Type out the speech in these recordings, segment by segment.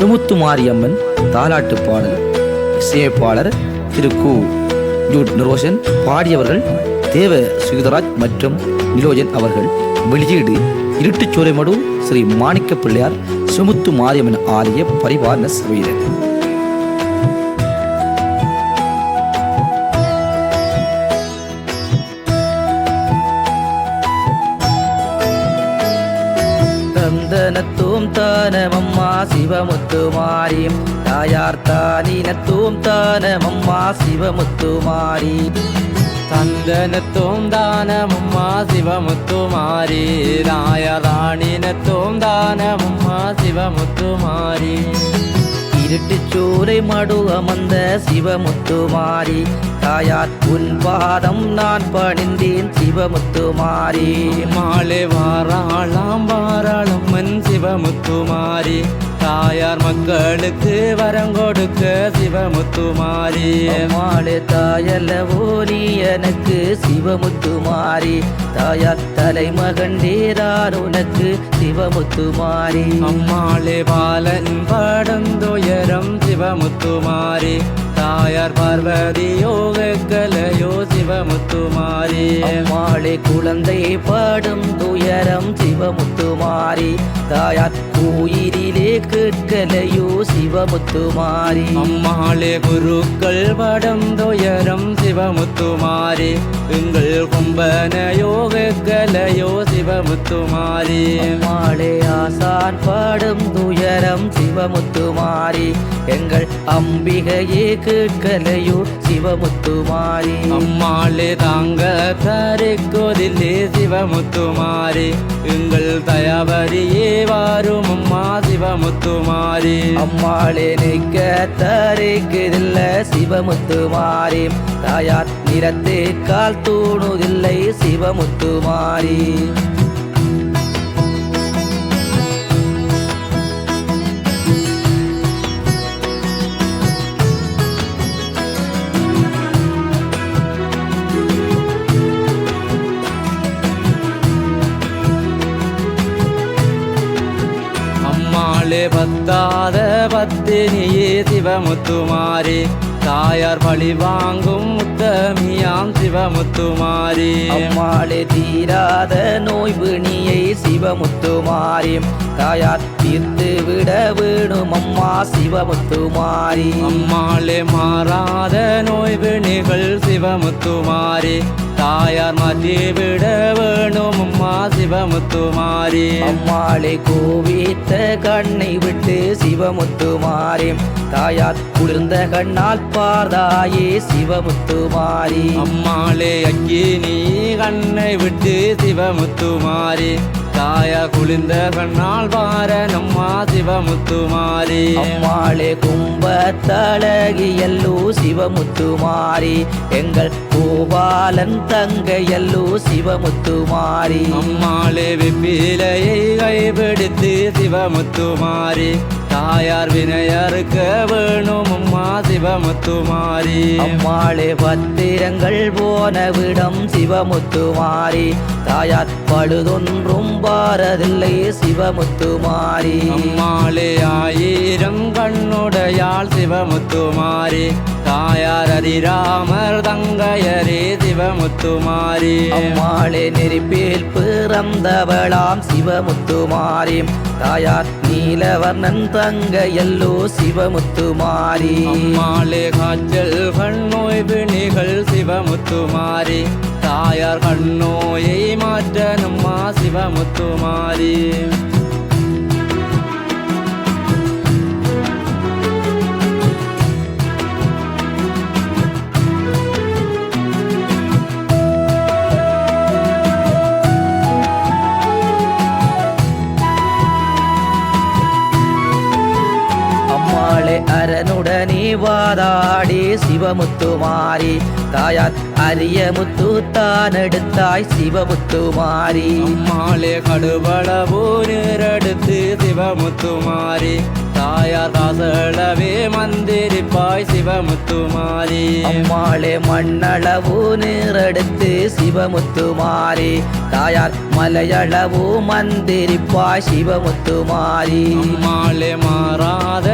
Smooth Mariamman தாலாட்டு பாடல் இசையமைப்பாளர் திரு கு. ஜூட் நிரோஷன் பாடியவர்கள் தேவ சுகிதராஜ் மற்றும் நிலோஜன் அவர்கள். வெளியீடு இருட்டுச்சோலைமடு ஸ்ரீ மாணிக்க பிள்ளையார் சுமுத்து மாரியம்மன் ஆலய பரிவாரண சபையினர். தந்தனத்துவம் தானமம்மா சிவமுத்து மாரியம் தாயார் தானினத்துவம் தானமம்மா சிவமுத்து மாரி சந்தனத்தும் தானமும்மா சிவமுத்துமாரி ராயராணினத்தும் தானமும்மா மடு அமர்ந்த சிவமுத்துமாரி. தாயார் உன் பாதம் நான் பணிந்தேன் சிவமுத்துமாரி. மாலை வாராளாம் வாராளும் மண் சிவமுத்துமாரி. தாயார் மக்களுக்கு வரம் கொடுக்க சிவமுத்துமாரி. மாடு தாயல்லவோ நீ எனக்கு சிவமுத்து மாரி தாயார் தலைமகண்டேரார் உனக்கு சிவமுத்து மாரி அம்மாளே பாலன் படந்துயரம் சிவமுத்துமாரி. தாயார் பார்வதி யோக கலையோ சிவமுத்துமாரி. அம்மாளே குழந்தை பாடும் துயரம் சிவமுத்து மாரி தாயார் உயிரிலே கேட்கலையோ சிவமுத்து மாரி அம்மாளே குருக்கள் படம் துயரம் சிவமுத்துமாரி. எங்கள் கும்பன யோக கலையோ சிவமுத்துமாரி. அம்மாளே ஆசான் பாடும் துயரம் சிவமுத்து மாரி எங்கள் அம்பிகையே கேட்கலையோ சிவமுத்து மாரி அம்மாளே தாங்க தரிக்கோதில்லே சிவமுத்துமாரி எங்கள் தயாபரியே வாரும் அம்மா சிவமுத்துமாரி அம்மாளே நிற்க தரைக்குதில்ல சிவமுத்து மாறி. தாயார் நிறத்தே கால் தூணுதில்லை சிவமுத்து மாறி பத்தாத பத்தினியே சிவமுத்துமாரே. தாயார் பழி வாங்கும் முத்தமியாம் சிவமுத்துமாரி. அம்மாளே தீராத நோய் வினியை சிவமுத்து மாறி தாயார் தீர்த்து விட வேணும் அம்மா சிவமுத்து மாறி அம்மாளே மாறாத நோய் வினைகள் சிவமுத்துமாரி. தாயார் மாற்றி விட வேணும் அம்மா சிவமுத்துமாரி. அம்மாளே கோவித்த கண்ணை விட்டு சிவமுத்து மாறி தாயார் குளிர்ந்த கண்ணால் பார்தாயே சிவமுத்து மாறி. அம்மாளே அக்கி நீ கண்ணை விட்டு சிவமுத்துமாரி தாயா குளிர்ந்த கண்ணால் பார நம்மா சிவமுத்துமாரி அம்மாளே கும்பத்தழகியல்லோ சிவமுத்து மாறி. எங்கள் கோபாலன் தங்கையல்லோ சிவமுத்து மாறி. அம்மாளே வெப்பிலையை கைபிடித்து சிவமுத்துமாரி தாயார் வினையறுக்க வேணும் அம்மா சிவமுத்துமாரி. அம்மாளே பத்திரங்கள் போன விடம் சிவமுத்து மாறி தாயார் பழுதொன்றும் பாரதில்லை சிவமுத்து மாறி அம்மாளே ஆயிரம் கண்ணுடையாள் சிவமுத்துமாரி. தாயார் அதிராமர் தங்கையரே சிவமுத்துமாரி. அம்மாளே நெருப்பில் பிறந்தவளாம் சிவமுத்து மாறி தாயார் நீலவர்ணன் தங்கையல்லோ சிவமுத்து மாறி அம்மாளே காய்ச்சல் கண்ணோய் பிணிகள் சிவமுத்துமாரி. தாயார் கண்ணோயை மாற்ற நம்மா சிவமுத்துமாரி. அரனுடனே வாதாடி சிவமுத்து மாறி. தாயார் அரிய முத்து தான் எடுத்தாய் சிவமுத்து மாறி. அம்மாளே கடுபளவு நீரெடுத்து சிவமுத்துமாரி தாயார் காசளவே மந்திரிப்பாய் சிவமுத்துமாரி அம்மாளே மண்ணளவு நீரெடுத்து சிவமுத்து மாறி. தாயார் மலையளவு மந்திரிப்பாய் சிவமுத்து மாறி அம்மாளே மாறாத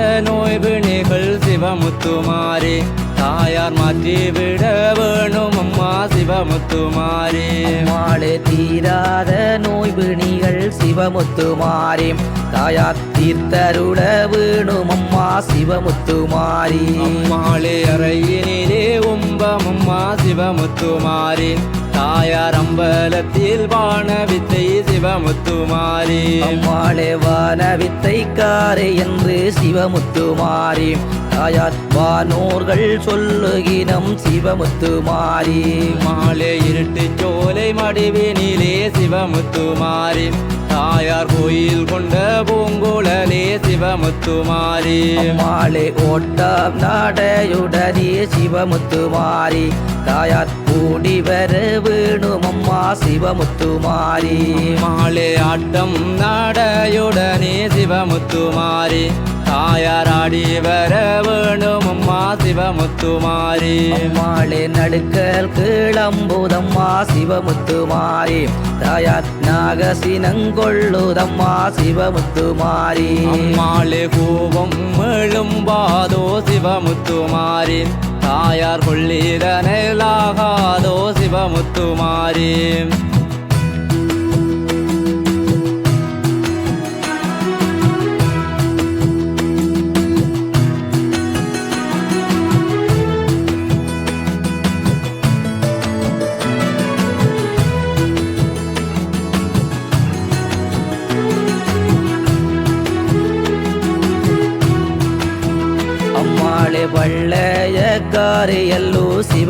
சிவமுத்துமாரி. தாயார் மாற்றி விட வேணும் அம்மா சிவமுத்துமாரி. மாடு தீராத நோய் பிணிகள் சிவமுத்துமாரி. தாயார் தீர்த்தருட வேணும் அம்மா சிவமுத்துமாரி. அம்மாளே அறையினிலே உம்பம் அம்மா சிவமுத்துமாரி. தாயார் அம்பலத்தில் வான வித்தை சிவமுத்துமாரி. அம்மாளே வான வித்தைக்காரே என்று சிவமுத்துமாரி. தாயார் வானோர்கள் சொல்லுகினம் சிவமுத்துமாரி. மாலே இருட்டு சோலை மடிவினிலே சிவமுத்துமாரி. தாயார் கோயில் கொண்ட பூங்குழலே சிவமுத்துமாரி. அம்மாளே ஓட்டம் நாடையுடனே சிவமுத்துமாரி. தாயார் கூடி வர வேணும் அம்மா சிவமுத்துமாரி. மாலே ஆட்டம் நாடையுடனே சிவமுத்துமாரி. தாயார் ஆடி வர வேணும் அம்மா சிவமுத்துமாரி. அம்மாளே நடுக்கல் கிளம்புதம்மா சிவமுத்துமாரி. தாயார் நாகசினங்கொள்ளுதம்மா சிவமுத்துமாரி. அம்மாளே கோபம் எழும்பாதோ சிவமுத்துமாரி. தாயார் கொள்ளிரனலாகாதோ சிவமுத்துமாரி.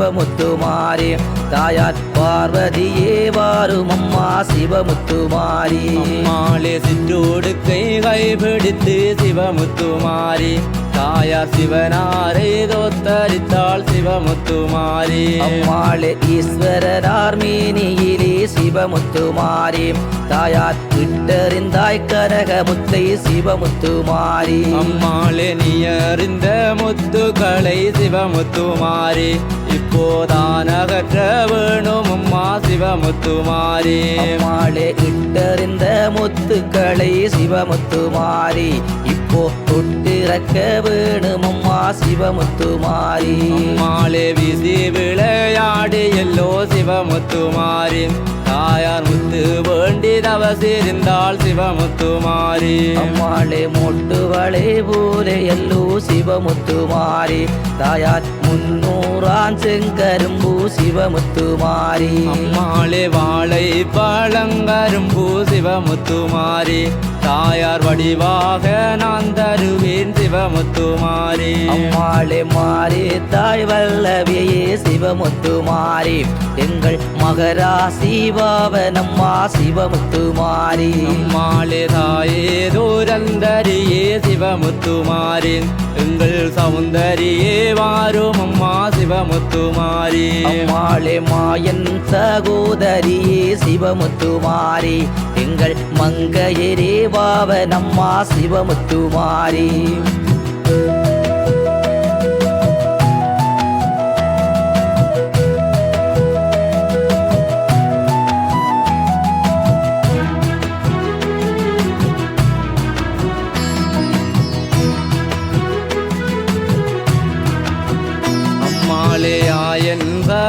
சிவமுத்துமாரி. தாயார் பார்வதியே வாரும் அம்மா சிவமுத்துமாரி. அம்மாளே சிற்றோடுக்கை கைபிடித்து சிவமுத்துமாரி. தாயார் சிவனாரை தோத்தரித்தாள் சிவமுத்துமாரி. அம்மாளே ஈஸ்வரனார் மீனியிலே சிவமுத்துமாரி. தாயார் விட்டறிந்தாய் கரகமுத்தை சிவமுத்துமாரி அம்மாளே நீ அறிந்த முத்துக்களை சிவமுத்துமாரி இப்போதான் அகற்ற வேணும் அம்மா சிவமுத்துமாரி அம்மாளே இட்டறிந்த முத்துக்களை சிவமுத்துமாரி இப்போ தொட்டிறக்க வேணும் அம்மா சிவமுத்துமாரி அம்மாளே வீசி விளையாடி எல்லோ சிவமுத்துமாரி தாயார் முத்து வேண்டி தவசிருந்தாள் சிவமுத்துமாரி. அம்மாளே மொட்டுவளே போல எல்லோ சிவமுத்துமாரி. தாயார் முன்னூறான் செங்கரும்பு சிவமுத்துமாரி. அம்மாளே வாழை பழங்கரும்பு சிவமுத்துமாரி. தாயார் வடிவாக நான் தருவேன் சிவமுத்துமாரி. அம்மாளே மாறி தாய் வல்லவியே சிவமுத்துமாரி எங்கள் மகராசி பாவனம்மா சிவமுத்துமாரி அம்மாளே தாயே தூரந்தரியே சிவமுத்துமாரி எங்கள் சௌந்தரியே வாரும் அம்மா சிவமுத்துமாரி அம்மாளே மாயன் சகோதரியே சிவமுத்துமாரி எங்கள் மங்கையரே பாவனம்மா சிவமுத்துமாரி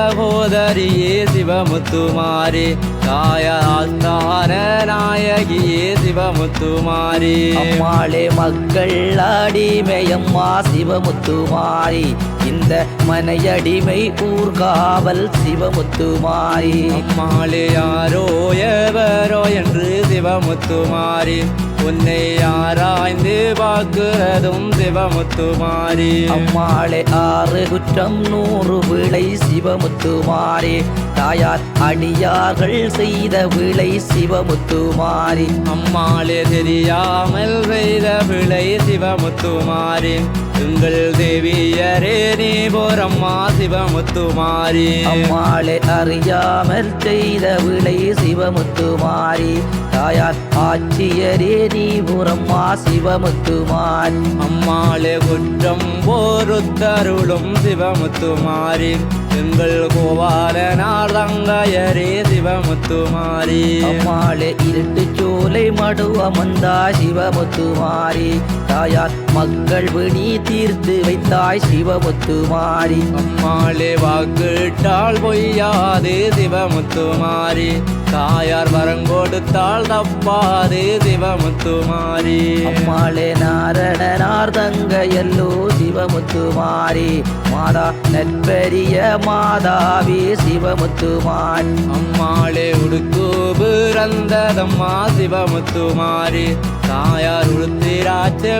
சகோதரியே சிவமுத்துமாரி. தாயாஸ்தான நாயகியே சிவமுத்துமாரி. அம்மாளே மக்கள் அடிமையம்மா சிவமுத்துமாரி. இந்த மனையடிமை ஊர்காவல் சிவமுத்துமாரி. அம்மாளே யாரோ எவரோ என்று சிவமுத்துமாரி. உன்னை ஆராய்ந்து பார்க்கிறதும் சிவமுத்துமாரி. அம்மாளே ஆறு குற்றம் நூறு விளை சிவமுத்துமாரி. தாயார் அடியார்கள் செய்த விளை சிவமுத்துமாரி. அம்மாளே தெரியாமல் செய்த பிழை சிவமுத்துமாரி. எங்கள் தேவியரே நீ போரம்மா சிவமுத்துமாரி. அம்மாளே அறியாமல் செய்த விளை சிவமுத்துமாரி. தாயார் ஆட்சியரே நீ புறம்மா சிவமுத்துமாரி. அம்மாளே குற்றம் போருத்தருளும் சிவமுத்துமாரி. எங்கள் கோபாலனார் தங்கையரே சிவமுத்துமாரி. அம்மாளே இருட்டு சோலை மடுவமந்தா சிவமுத்துமாரி. தாயார் மக்கள் வினி தீர்த்து வைத்தாய் சிவமுத்துமாரி அம்மாளே வாக்கிட்டால் பொய்யாது சிவமுத்துமாரி தாயார் வரம் கொடுத்தால் தப்பாது சிவமுத்துமாரி அம்மாளே நாரணனார் தங்கையல்லோ சிவமுத்துமாரி மாதா நற்பெரிய மாதாவே சிவமுத்துமாரி அம்மாளே உடுக்கு பிறந்ததம்மா சிவமுத்துமாரி தாயார்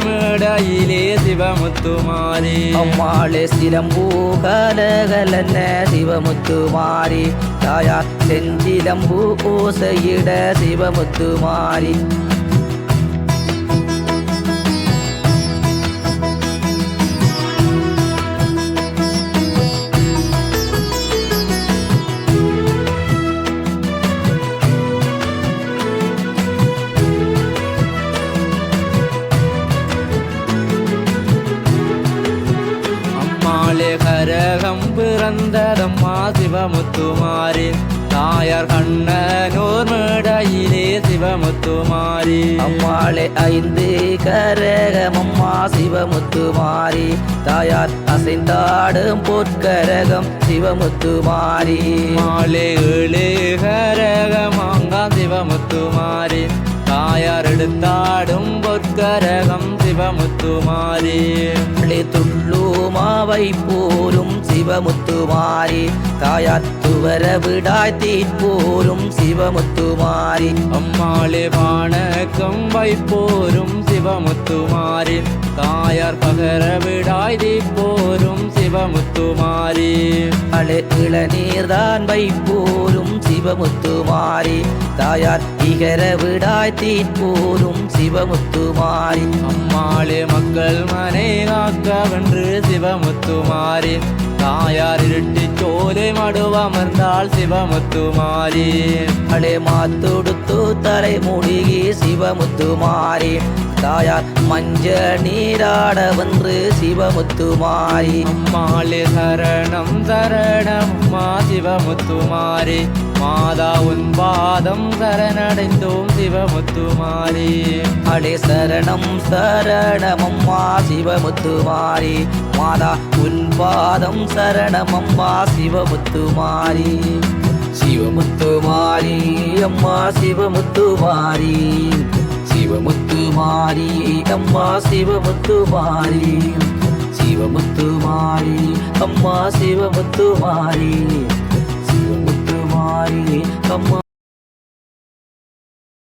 உளுத்திராட்சமிடையிலே சிவமுத்துமாரி. அம்மாளே சிலம்பூகலகலன்ன சிவமுத்துமாரி. தாயார் செஞ்சிலம்பு ஓசையிட சிவமுத்துமாரி. அம்மாளே சிவமுத்துமாரி. தாயார் கண்ணனூர் மேடையிலே சிவமுத்துமாரி. அம்மாளே ஐந்து கரகமம்மா சிவமுத்துமாரி. தாயார் அசைந்தாடும் பொற்கரகம் சிவமுத்துமாரி. மாலே கரகமாங்கா சிவமுத்துமாரி. தாயார் எடுத்தாடும் பொற்கரகம் சிவமுத்துமாரி. பிள்ளை துள்ளுமாவை போரும் சிவமுத்துமாரி. தாயார் துவர விடாய் தீர்ப்போரும் சிவமுத்துமாரி. அம்மாளே பானக்கம் வைப்போரும் சிவமுத்துமாரி. தாயார் பகர விடாய் தீப்போரும் சிவமுத்துமாரி. அழு இளநீர்தான் வைப்போரும் சிவமுத்துமாரி. தாயார் இகர விடாய் தீர்ப்போரும் சிவமுத்துமாரி. அம்மாளே மக்கள் மனை காக்க வென்று சிவமுத்துமாரி. தாயார் இருட்டி சோலை மடுவமர்ந்தாள் சிவமுத்துமாரி. அழே மாத்தொடுத்து தலை மூடிகி சிவமுத்துமாரி. தாயார் மஞ்ச நீராட வென்று சிவமுத்துமாரி அம்மாளே சரணம் சரணம் மா சிவமுத்துமாரி மாதா உன் பாதம் சரணடைந்தோம் சிவமுத்துமாரி அடே சரணம் சரணமம்மா சிவமுத்துமாரி மாதா உன் பாதம் சரணமம்மா சிவமுத்துமாரி சிவமுத்துமாரி அம்மா சிவமுத்துமாரி சிவமுத்துமாரி அம்மா சிவமுத்துமாரி சிவமுத்துமாரி அம்மா சிவமுத்துமாரி சிவமுத்துமாரி அம்மா